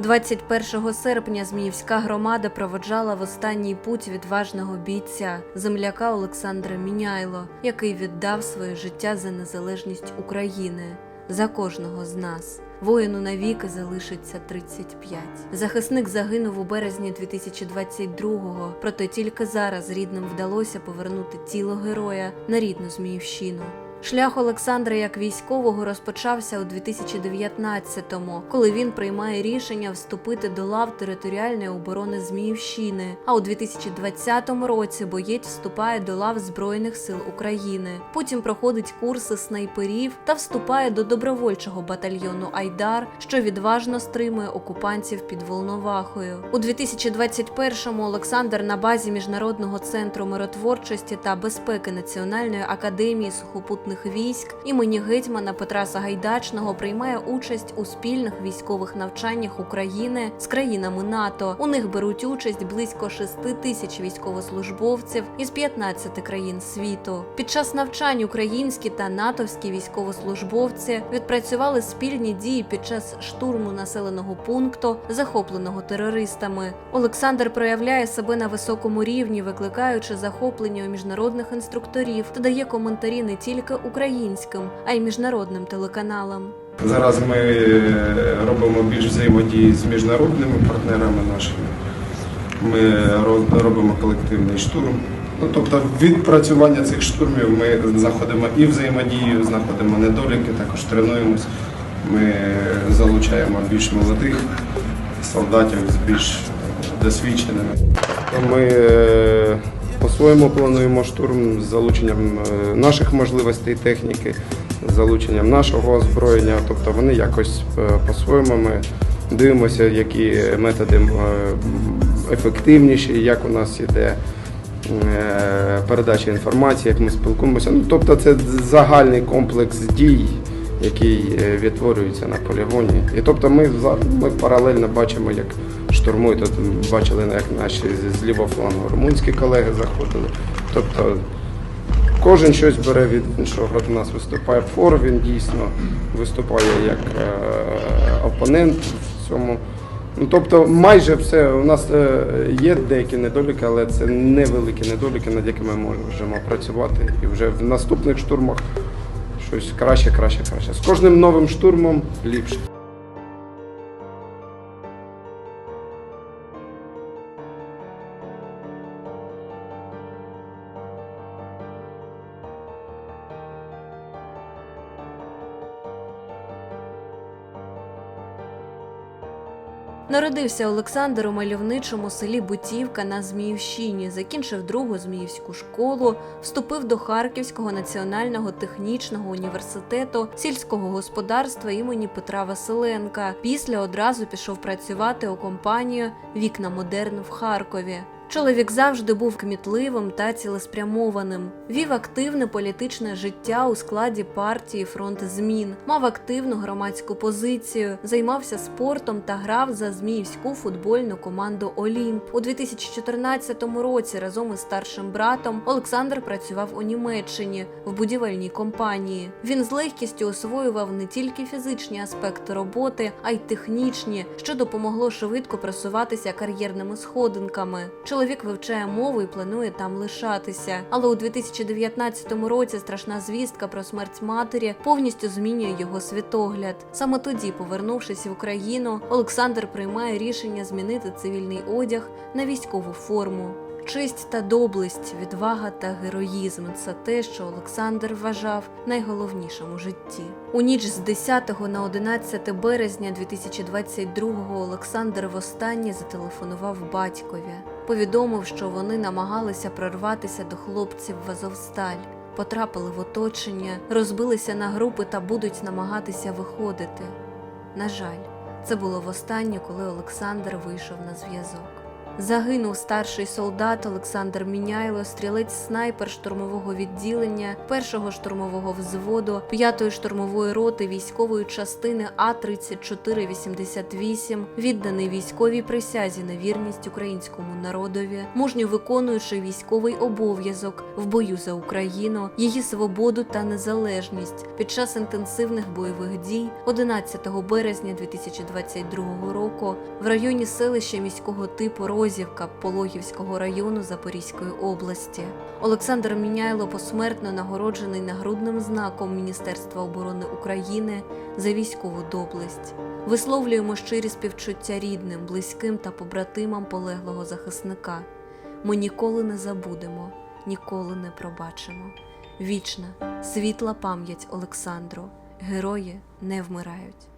21 серпня Зміївська громада проводжала в останній путь відважного бійця, земляка Олександра Міняйло, який віддав своє життя за незалежність України, за кожного з нас. Воїну навіки залишиться 35. Захисник загинув у березні 2022-го, проте тільки зараз рідним вдалося повернути тіло героя на рідну Зміївщину. Шлях Олександра як військового розпочався у 2019-му, коли він приймає рішення вступити до лав територіальної оборони Зміївщини. А у 2020 році боєць вступає до лав Збройних сил України. Потім проходить курси снайперів та вступає до добровольчого батальйону Айдар, що відважно стримує окупантів під Волновахою. У 2021-му Олександр на базі міжнародного центру миротворчості та безпеки Національної академії сухопутних військ імені гетьмана Петра Сагайдачного приймає участь у спільних військових навчаннях України з країнами НАТО. У них беруть участь близько 6 тисяч військовослужбовців із 15 країн світу. Під час навчань українські та натовські військовослужбовці відпрацювали спільні дії під час штурму населеного пункту, захопленого терористами. Олександр проявляє себе на високому рівні, викликаючи захоплення у міжнародних інструкторів та дає коментарі не тільки українським, а й міжнародним телеканалам. Зараз ми е, робимо більш взаємодії з міжнародними партнерами нашими. Ми робимо колективний штурм. Ну, тобто відпрацювання цих штурмів ми знаходимо і взаємодію, знаходимо недоліки, також тренуємось. Ми залучаємо більш молодих солдатів з більш досвідченими. Ми е, по-своєму плануємо штурм з залученням е, наших можливостей техніки, з залученням нашого озброєння. Тобто вони якось е, по-своєму ми дивимося, які методи е, ефективніші, як у нас іде передача інформації, як ми спілкуємося. Ну, тобто це загальний комплекс дій, який відтворюється на полігоні. І тобто ми, ми паралельно бачимо, як штурмують. От бачили, як наші з- лівого флангу румунські колеги заходили. Тобто Кожен щось бере від іншого. У нас виступає фор, він дійсно виступає як е, опонент в цьому. Ну, тобто майже все. У нас е, є деякі недоліки, але це невеликі недоліки, над якими ми можемо працювати. І вже в наступних штурмах щось краще, краще, краще. З кожним новим штурмом ліпше. Народився Олександр у мальовничому селі Бутівка на Зміївщині, закінчив другу зміївську школу, вступив до Харківського національного технічного університету сільського господарства імені Петра Василенка. Після одразу пішов працювати у компанію Вікна Модерн в Харкові. Чоловік завжди був кмітливим та цілеспрямованим. Вів активне політичне життя у складі партії Фронт змін, мав активну громадську позицію, займався спортом та грав за зміївську футбольну команду Олімп. У 2014 році разом із старшим братом Олександр працював у Німеччині в будівельній компанії. Він з легкістю освоював не тільки фізичні аспекти роботи, а й технічні, що допомогло швидко просуватися кар'єрними сходинками. Чоловік вивчає мову і планує там лишатися. Але у 2019 році страшна звістка про смерть матері повністю змінює його світогляд. Саме тоді, повернувшись в Україну, Олександр приймає рішення змінити цивільний одяг на військову форму. Честь та доблесть, відвага та героїзм це те, що Олександр вважав найголовнішим у житті. У ніч з 10 на 11 березня 2022-го Олександр востаннє зателефонував батькові. Повідомив, що вони намагалися прорватися до хлопців в Азовсталь. Потрапили в оточення, розбилися на групи та будуть намагатися виходити. На жаль, це було востаннє, коли Олександр вийшов на зв'язок. Загинув старший солдат Олександр Міняйло, стрілець снайпер штурмового відділення, першого штурмового взводу, 5-ї штурмової роти військової частини А 3488 відданий військовій присязі на вірність українському народові, мужньо виконуючи військовий обов'язок в бою за Україну, її свободу та незалежність під час інтенсивних бойових дій 11 березня 2022 року в районі селища міського типу Розівка Пологівського району Запорізької області. Олександр Міняйло посмертно нагороджений нагрудним знаком Міністерства оборони України за військову доблесть. Висловлюємо щирі співчуття рідним, близьким та побратимам полеглого захисника. Ми ніколи не забудемо, ніколи не пробачимо. Вічна, світла пам'ять Олександру. Герої не вмирають.